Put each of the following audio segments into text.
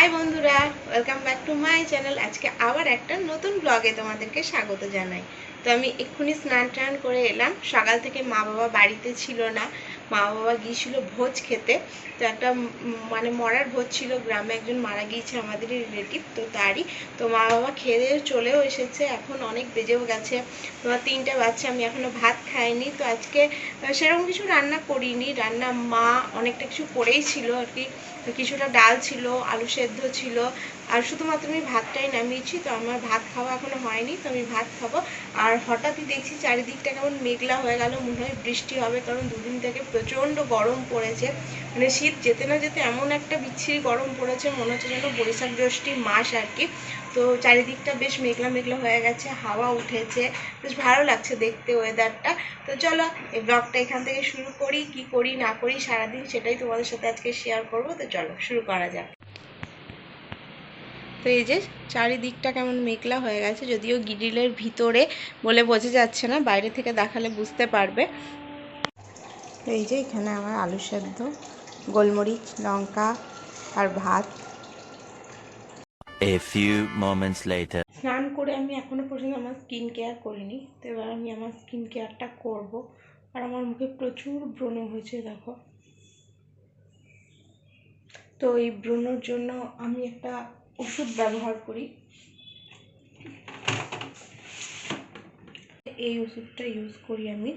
High বন্ধুরা welcome back to my channel আজকে আবার একটা নতুন ব্লগে তোমাদেরকে স্বাগত জানাই। তো আমি এক্ষুনি স্নান টান করে এলাম। সকাল থেকে মা বাবা বাড়িতে ছিল না। মা বাবা গিয়েছিল ভোজ খেতে। তো একটা মানে মরার ভোজ ছিল। গ্রামে একজন মারা গিয়েছে আমাদেরই রিলেটিভ তো তারই। তো মা বাবা খেয়ে চলেও এসেছে। এখন অনেক বেজেও গেছে। তোমার তিনটে বাচ্চা আমি এখনও ভাত খাইনি। তো আজকে সেরকম কিছু রান্না করিনি। রান্না মা অনেকটা কিছু করেই ছিল আর কি। কিছুটা ডাল ছিল আলু সেদ্ধ ছিল আর শুধুমাত্র আমি ভাতটাই নামিয়েছি, তো আমার ভাত খাওয়া এখনও হয়নি, তো আমি ভাত খাব। আর হঠাৎই দেখছি চারিদিকটা কেমন মেঘলা হয়ে গেল, মনে হয় বৃষ্টি হবে, কারণ দুদিন থেকে প্রচণ্ড গরম পড়েছে। মানে শীত যেতে না যেতে এমন একটা বিচ্ছিরি গরম পড়েছে, মনে হচ্ছে যেন বৈশাখ জ্যৈষ্ঠী মাস আর কি। তো চারিদিকটা বেশ মেঘলা মেঘলা হয়ে গেছে, হাওয়া উঠেছে, বেশ ভালো লাগছে দেখতে ওয়েদারটা তো চলো, এই ব্লগটা এখান থেকে শুরু করি, কি করি, না করি, সারাদিন সেটাই তোমাদের সাথে আজকে শেয়ার করব। তো চলো, শুরু করা যাক। তো এই যে চারিদিকটা কেমন মেঘলা হয়ে গেছে যদিও গিরিলের ভিতরে বলে বোঝা যাচ্ছে না বাইরে থেকে দেখালে বুঝতে পারবে। তো এই যে এখানে আমার আলু সেদ্ধ গোলমরিচ লঙ্কা আর ভাত। A few moments later. স্নান করে আমি এখনও পর্যন্ত আমার স্কিন কেয়ার করিনি তো এবার আমি আমার স্কিন কেয়ারটা করব। আর আমার মুখে প্রচুর ব্রণ হয়েছে দেখো। তো এই ব্রণর জন্য আমি একটা ওষুধ ব্যবহার করি। এই ওষুধটা ইউজ করি আমি।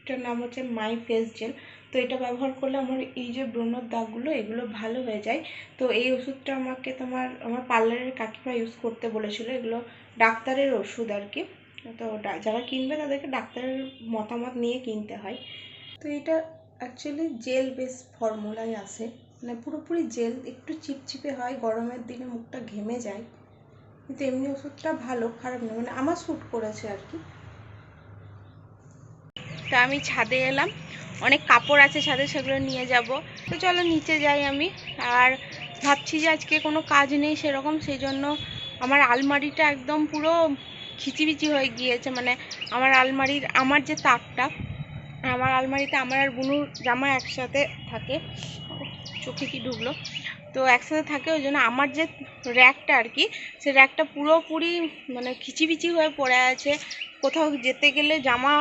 এটার নাম হচ্ছে মাই ফেস জেল তো এটা ব্যবহার করলে আমার এই যে ব্রণর দাগগুলো, এগুলো ভালো হয়ে যায়। তো এই ওষুধটা আমাকে তোমার, আমার পার্লারের কাকিমা ইউজ করতে বলেছিল। এগুলো ডাক্তারের ওষুধ আর কি। তো যারা কিনবে তাদেরকে ডাক্তারের মতামত নিয়ে কিনতে হয়। তো এটা অ্যাকচুয়ালি জেল বেস ফর্মুলায় আসে মানে পুরোপুরি জেল, একটু চিপচিপে হয়, গরমের দিনে মুখটা ঘেমে যায়। কিন্তু এমনি ওষুধটা ভালো, খারাপ না মানে আমার স্যুট করেছে আর কি। তো আমি ছাদে এলাম, অনেক কাপড় আছে ছাদে, সেগুলো নিয়ে যাব। তো চলো নিচে যাই আমি, আর ভাবছি যে আজকে কোনো কাজ নেই সেরকম, সেই জন্য আমার আলমারিটা একদম পুরো খিচিবিচি হয়ে গিয়েছে মানে আমার আলমারির, আমার যে তাকটা, আমার আলমারিতে আমার আর বুনুর জামা একসাথে থাকে। চোখে কি ঢুকলো? তো একসাথে থাকে, ওই জন্য আমার যে র্যাকটা আর কি, সে র্যাকটা পুরোপুরি মানে খিচিবিচি হয়ে পড়ে আছে। কোথাও যেতে গেলে জামা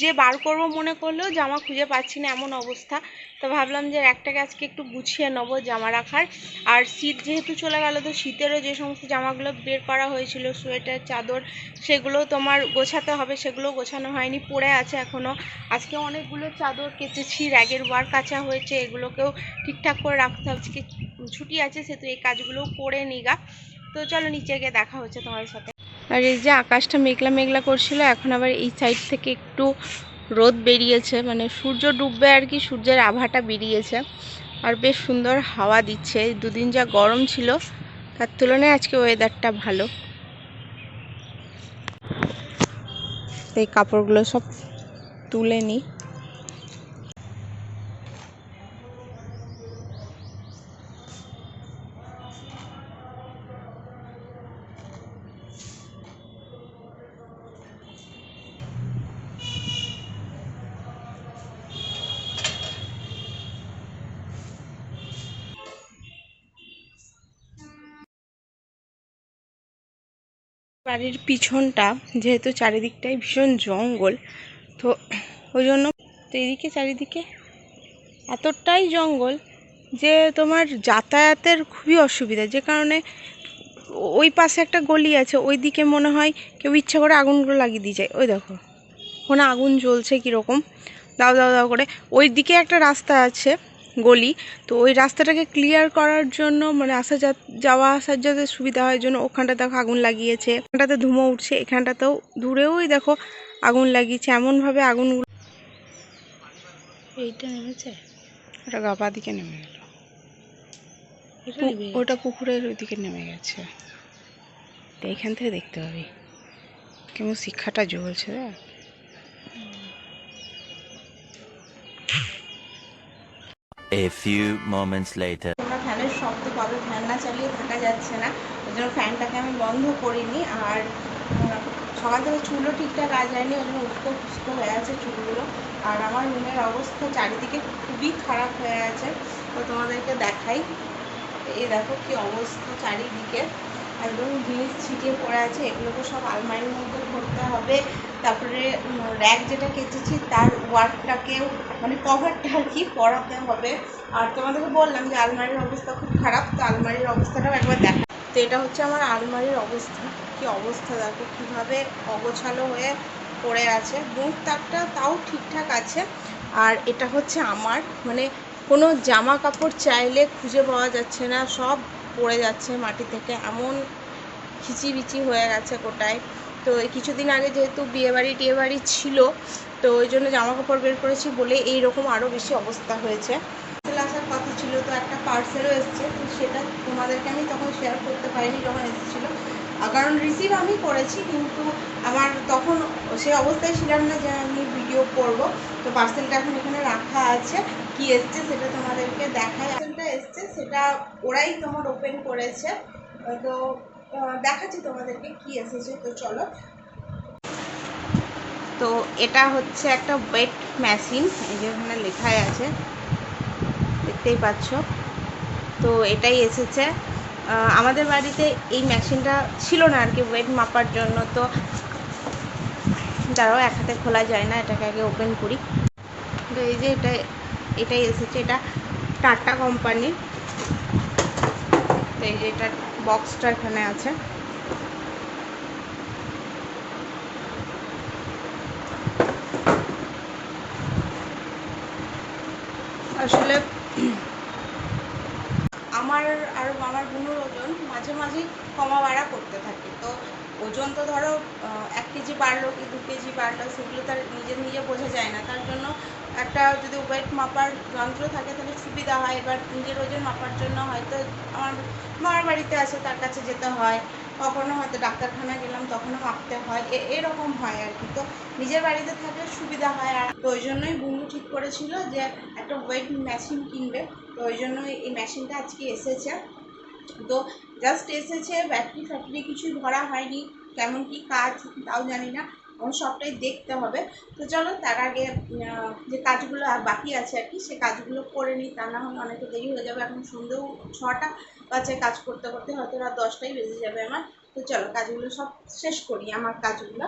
যে বার করব মনে করলেও জামা খুঁজে পাচ্ছি না এমন অবস্থা। তো ভাবলাম যে র্যাকটাকে আজকে একটু গুছিয়ে নেব জামা রাখার। আর শীত যেহেতু চলে গেল, তো শীতেরও যে সমস্ত জামাগুলো বের করা হয়েছিল, সোয়েটার, চাদর সেগুলো তোমার গোছাতে হবে সেগুলো গোছানো হয়নি, পড়ে আছে এখনও আজকে অনেকগুলো চাদর কেচেছি, র্যাগের বার কাচা হয়েছে, এগুলোকেও ঠিকঠাক করে রাখতে হবে। আজকে ছুটি আছে, সেহেতু এই কাজগুলোও করে নিগা। তো চলো নিচে গিয়ে দেখা হচ্ছে তোমাদের সাথে। আর এই যে আকাশটা মেঘলা মেঘলা করছিল, এখন আবার এই সাইড থেকে একটু রোদ বেরিয়েছে মানে সূর্য ডুববে আর কি, সূর্যের আভাটা বেরিয়েছে। আর বেশ সুন্দর হাওয়া দিচ্ছে দুদিন যা গরম ছিল, তার তুলনায় আজকে ওয়েদারটা ভালো। এই কাপড়গুলো সব তুলে নিই বাড়ির পিছনটা যেহেতু চারিদিকটাই ভীষণ জঙ্গল, তো ওই জন্য এদিকে চারিদিকে এতটাই জঙ্গল যে তোমার যাতায়াতের খুবই অসুবিধা। যে কারণে ওই পাশে একটা গলি আছে ওই দিকে মনে হয় কেউ ইচ্ছা করে আগুনগুলো লাগিয়ে দিয়ে যায়। ওই দেখো, ওখানে আগুন জ্বলছে কীরকম? দাও দাও দাও করে। ওই দিকে একটা রাস্তা আছে গলি তো ওই রাস্তাটাকে ক্লিয়ার করার জন্য মানে আসা যাওয়া আসার যাতে সুবিধা হয় জন্য ওখানটা দেখো আগুন লাগিয়েছে। ওখানটাতে ধুমো উঠছে এখানটাতেও দূরেওই দেখো আগুন লাগিয়েছে এমনভাবে আগুন এইটা নেমেছে? ওটা গাপা দিকে নেমে গেল। ওটা পুকুরের ওইদিকে নেমে গেছে। তো এইখান থেকে দেখতে পাবি। কেমন শিক্ষাটা জ্বলছে A few moments later. তোমরা ফ্যানের শব্দ পাবে, ফ্যান না চালিয়ে থাকা যাচ্ছে না। ওই জন্য ফ্যানটাকে আমি বন্ধ করিনি। আর সকাল থেকে চুলও ঠিকঠাক আজ যায়নি ওই জন্য উস্কো ফুস্কো হয়ে আছে চুলগুলো। আর আমার রুমের অবস্থা চারিদিকে খুবই খারাপ হয়ে আছে। তো তোমাদেরকে দেখাই। এই দেখো কি অবস্থা চারিদিকে। একদম জিনিস ছিটিয়ে পড়ে আছে, এগুলোকে সব আলমারির মধ্যে ভরতে হবে। তারপরে র্যাক যেটা কেচেছি তার ওয়ার্কটাকেও মানে কভারটা আর কি পরাতে হবে। আর তোমাদেরকে বললাম যে আলমারির অবস্থা খুব খারাপ, তো আলমারির অবস্থাটাও একবার দেখা। তো এটা হচ্ছে আমার আলমারির অবস্থা। কি অবস্থা দেখো, কীভাবে অগোছালো হয়ে পড়ে আছে। মুখ তাকটা তাও ঠিকঠাক আছে। আর এটা হচ্ছে আমার মানে কোনো জামা কাপড় চাইলে খুঁজে পাওয়া যাচ্ছে না, সব পড়ে যাচ্ছে মাটি থেকে, এমন খিচিবিচি হয়ে গেছে গোটায়। তো কিছুদিন আগে যেহেতু বিয়েবাড়ি টিয়েবাড়ি ছিল, তো ওই জন্য জামা কাপড় বের করেছি বলে এই রকম আরও বেশি অবস্থা হয়েছে। আসার কথা ছিল, তো একটা পার্সেলও এসছে, তো সেটা তোমাদেরকে আমি তখন শেয়ার করতে পারিনি যখন এসেছিল। কারণ রিসিভ আমি করেছি, কিন্তু আমার তখন সে অবস্থায় ছিলাম না যে আমি ভিডিও করব। তো পার্সেলটা এখন এখানে রাখা আছে। কি এসছে সেটা তোমাদেরকে দেখাই। পার্সেলটা এসছে, সেটা ওরাই তোমার ওপেন করেছে। তো দেখাচ্ছি তোমাদেরকে কি এসেছে, তো চলো। তো এটা হচ্ছে একটা ওয়েট মেশিন এই যে ওখানে লেখাই আছে। দেখতেই পাচ্ছ। তো এটাই এসেছে। আমাদের বাড়িতে এই মেশিনটা ছিল না আর কি ওয়েট মাপার জন্য, তো দাঁড়াও, এক হাতে খোলা যায় না, এটাকে আগে ওপেন করি। তো এই যে এটা এটাই এসেছে, এটা টাটা কোম্পানির এই যে এটা বক্সটা এখানে আছে। আসলে আমার আর আমার বোনের ওজন মাঝে মাঝেই কমা বাড়া করতে থাকে, তো ওজন তো ধরো এক কেজি বাড়লো কি দু কেজি বাড়লো, সেগুলো তার নিজে নিজে বোঝা যায় না। তার জন্য একটা যদি ওয়েট মাপার যন্ত্র থাকে, তাহলে সুবিধা হয়। এবার নিজের ওজন মাপার জন্য হয়তো আমার মামার বাড়িতে আছে তার কাছে যেতে হয়। কখনো হয়তো ডাক্তারখানা গেলাম, তখনও মাপতে হয়। এরকম হয় আর কি। তো নিজের বাড়িতে থাকলে সুবিধা হয়। আর তো ওই জন্যই বন্ধু ঠিক করেছিল যে একটা ওয়েট মেশিন কিনবে। তো ওই জন্যই এই মেশিনটা আজকে এসেছে। তো জাস্ট এসেছে ব্যাটারি ফ্যাটারি কিছুই ভরা হয়নি। কেমন কি কাজ তাও জানি না, আমার সবটাই দেখতে হবে। তো চলো, তার আগে যে কাজগুলো আর বাকি আছে আর কি, সে কাজগুলো করে নিই, তা না হলে অনেকটা দেরি হয়ে যাবে। এখন সন্ধেও ছটা বাজে কাজ করতে করতে, হয়তো রাত দশটাই বেজে যাবে আমার। তো চলো, কাজগুলো সব শেষ করি, আমার কাজগুলো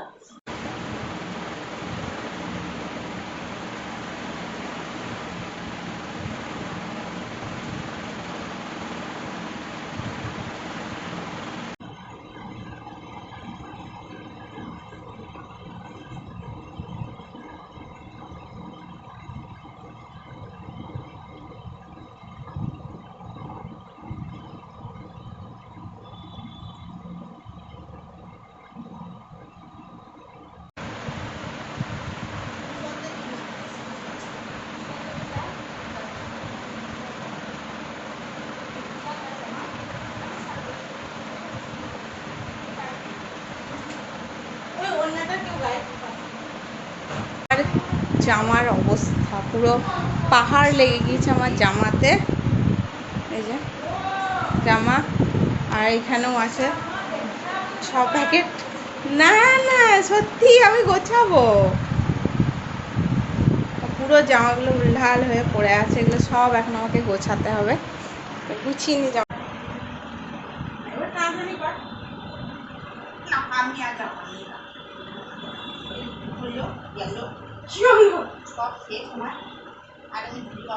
আর জামার অবস্থা, পুরো পাহাড় লেগে গিয়েছে আমার জামাতে। এই যে, জামা, আর এখানেও আছে ছ প্যাকেট না না, সত্যি আমি গোছাবো। পুরো জামাগুলো উল্ঢাল হয়ে পড়ে আছে, এগুলো সব এখন আমাকে গোছাতে হবে। গুছিয়ে নিয়ে যাব। আমি আর যাব না। হলো গেলো কি হলো সব শেষ আমার আর আমি দুটো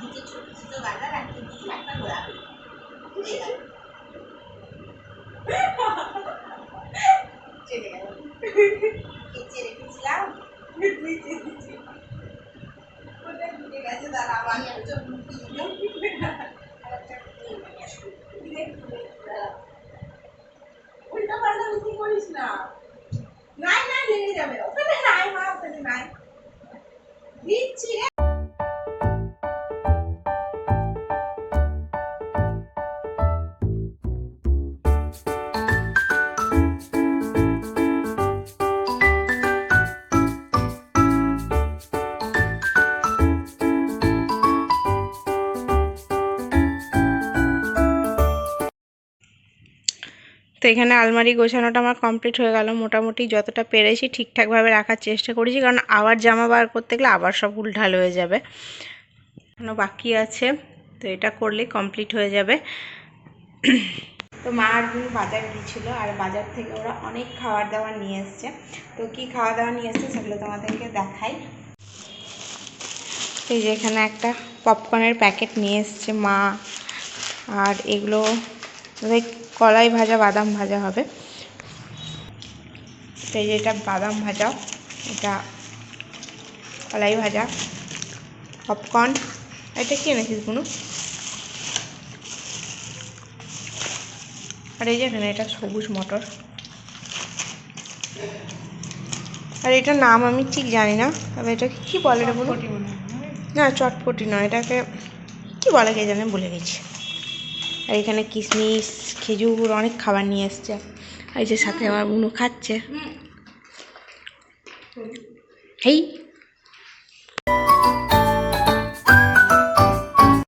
দুটো ছোট ছোট গাঁদা রাখতে দিই একটা গোলাপি। চলে গেল কেচে রেখেছিলাম কোথায় ঢুকে গেছে দাঁড়া আমি একটা এখানে আলমারি গোছানোটা আমার কমপ্লিট হয়ে গেল। মোটামুটি যতটা পেরেছি ঠিকঠাকভাবে রাখার চেষ্টা করেছি। কারণ আবার জামা বার করতে গেলে আবার সব উল্ঢাল হয়ে যাবে। এখনও বাকি আছে। তো এটা করলেই কমপ্লিট হয়ে যাবে। তো মা আর বুনু বাজার গিয়েছিল আর বাজার থেকে ওরা অনেক খাবার দাবার নিয়ে এসছে। তো কি খাওয়া দাওয়া নিয়ে এসছে সেগুলো তোমাদেরকে দেখাই। এই যে এখানে একটা পপকর্নের প্যাকেট নিয়ে এসছে মা। আর এগুলো কলাই ভাজা বাদাম ভাজা হবে। তো এই যে এটা বাদাম ভাজা এটা কলাই ভাজা পপকর্ন এটা কি এনেছিস বুনু? আর এই যে এখানে এটা সবুজ মটর। আর এটার নাম আমি ঠিক জানি না তবে এটাকে কি বলে এটা বলুন না চটপটি নয় এটাকে কি বলে কে জানে ভুলে গেছি। আর এখানে কিশমিশ খেজুর অনেক খাবার নিয়ে এসছে। আর এই যে সাথে আমার বুনু খাচ্ছে। এই